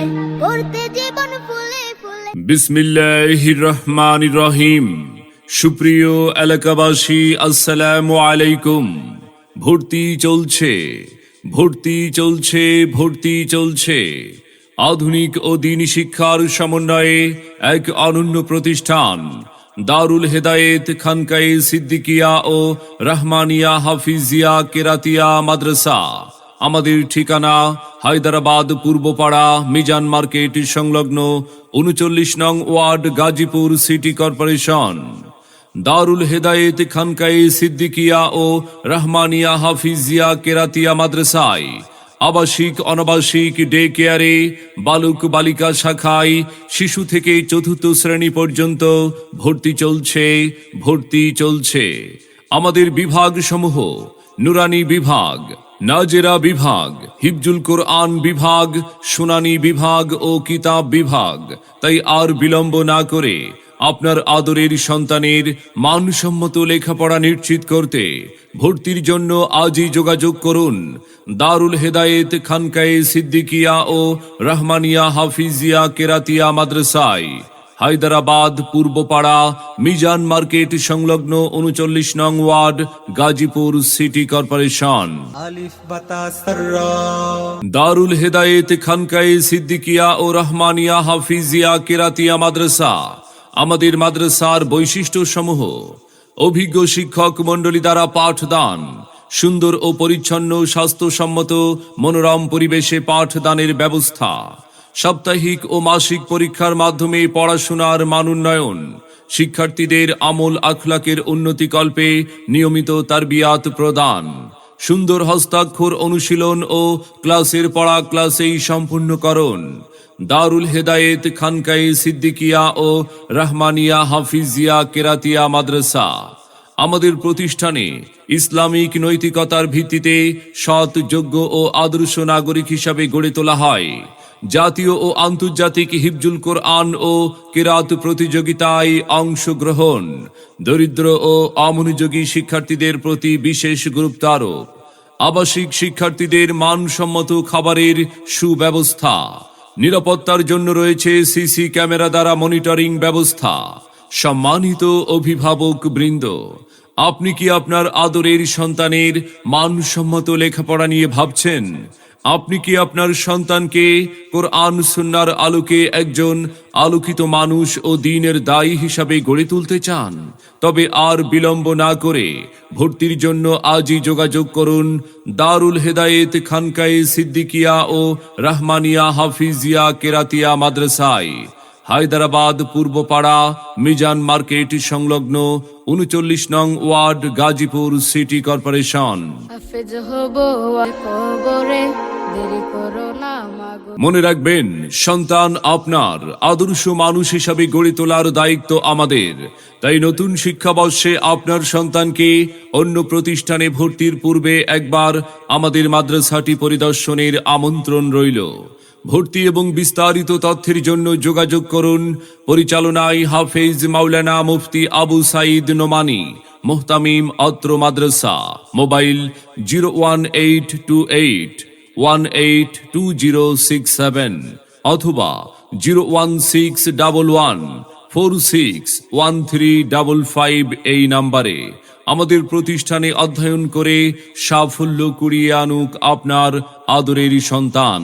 যায় করতে রহিম সুপ্রিয় এলাকাবাসী, আসসালামু আলাইকুম। ভর্তি চলছে ভর্তি চলছে ভর্তি চলছে। আধুনিক ও দিনী শিক্ষার সমন্বয়ে এক অনন্য প্রতিষ্ঠান, দারুল হেদায়েত খানকায়ে সিদ্দিকিয়া ও রহমানিয়া হাফিজিয়া কেরাতিয়া মাদ্রাসা। আমাদের ঠিকানা হায়দ্রাবাদ, পূর্বপাড়া, মিজান মার্কেট, সংলগ্ন উনচল্লিশ নং ward, Gazipur city corporation. Darul Hedayet Khankai Siddiqia ও রহমানিয়া হাফিজিয়া কেরাতিয়া মাদ্রাসায় আবাসিক অনাবাসিক ডে কেয়ারে বালক বালিকা শাখায় শিশু থেকে চতুর্থ শ্রেণি পর্যন্ত ভর্তি চলছে ভর্তি চলছে। আমাদের বিভাগ সমূহ নুরানি বিভাগ। নাজেরা বিভাগ, হিফজুল কোরআন বিভাগ শুনানি বিভাগ ও কিতাব বিভাগ। তাই আর বিলম্ব না করে আপনার আদরের সন্তানের মানসম্মত লেখাপড়া নিশ্চিত করতে ভর্তির জন্য আজই যোগাযোগ করুন। দারুল হেদায়েত, খানকায়ে সিদ্দিকিয়া ও রহমানিয়া হাফিজিয়া কেরাতিয়া মাদ্রাসায়। হায়দ্রাবাদ পূর্বপাড়া মিজান মার্কেট সংলগ্ন উনচল্লিশ নং ward Gazipur city corporation. Darul Hedayet Khankaye Siddiqia ও রহমানিয়া হাফিজিয়া কেরাতিয়া মাদ্রাসা। আমাদের মাদ্রাসার বৈশিষ্ট্য সমূহ অভিজ্ঞ শিক্ষক মণ্ডলী দ্বারা পাঠদান সুন্দর ও পরিচ্ছন্ন স্বাস্থ্যসম্মত মনোরম পরিবেশে পাঠদানের ব্যবস্থা। সাপ্তাহিক ও মাসিক পরীক্ষার মাধ্যমে পড়াশোনার মান উন্নয়ন শিক্ষার্থীদের আমল আখলাকের উন্নতিকল্পে নিয়মিত তারবিয়াত প্রদান। সুন্দর হস্তাক্ষর অনুশীলন ও ক্লাসের পড়া ক্লাসেই সম্পূর্ণকরণ। দারুল হেদায়েত খানকাই সিদ্দিকিয়া ও রহমানিয়া হাফিজিয়া কেরাতিয়া মাদ্রাসা। আমাদের প্রতিষ্ঠানে ইসলামিক নৈতিকতার ভিত্তিতে সৎ, যোগ্য ও আদর্শ নাগরিক হিসাবে গড়ে তোলা হয়। জাতীয় ও আন্তর্জাতিক হিফজুল কোরআন ও কেরাত প্রতিযোগিতায় অংশগ্রহণ। দরিদ্র ও অমনোযোগী শিক্ষার্থীদের প্রতি বিশেষ গুরুত্ব আরোপ আবাসিক শিক্ষার্থীদের মানসম্মত খাবারের সুব্যবস্থা। নিরাপত্তার জন্য রয়েছে সিসি ক্যামেরা দ্বারা মনিটরিং ব্যবস্থা। সম্মানিত অভিভাবক বৃন্দ, আপনি কি আপনার আদরের সন্তানের মানসম্মত লেখাপড়া নিয়ে ভাবছেন? আপনি কি আপনার সন্তানকে কোরআন সুন্নার আলোকে একজন আলোকিত মানুষ ও দিনের দায়ী হিসাবে গড়ে তুলতে চান? তবে আর বিলম্ব না করে ভর্তির জন্য আজই যোগাযোগ করুন দারুল হেদায়েত খানকায়ে সিদ্দিকিয়া ও রহমানিয়া হাফিজিয়া কেরাতিয়া মাদ্রাসায়। হায়দ্রাবাদ, পূর্বপাড়া, মিজান মার্কেট সংলগ্ন উনচল্লিশ নং ওয়ার্ড গাজীপুর সিটি কর্পোরেশন। মনে রাখবেন, সন্তান আপনার, আদর্শ মানুষ হিসাবে গড়ে তোলার দায়িত্ব আমাদের। তাই নতুন শিক্ষাবর্ষে আপনার সন্তানকে অন্য প্রতিষ্ঠানে ভর্তির পূর্বে একবার আমাদের মাদ্রাসাটি পরিদর্শনের আমন্ত্রণ রইল। ভর্তি এবং বিস্তারিত তথ্যের জন্য যোগাযোগ করুন পরিচালনায় হাফেজ মাওলানা মুফতি আবু সাইদ নোমানি, মোহতামিম অত্র মাদ্রাসা, mobile zero one eight two eight. One eight two zero six seven অথবা zero one six double one four six one three double five এই নাম্বারে আমাদের প্রতিষ্ঠানে অধ্যয়ন করে সাফল্য কুড়িয়ে আনুক আপনার আদরেরই সন্তান।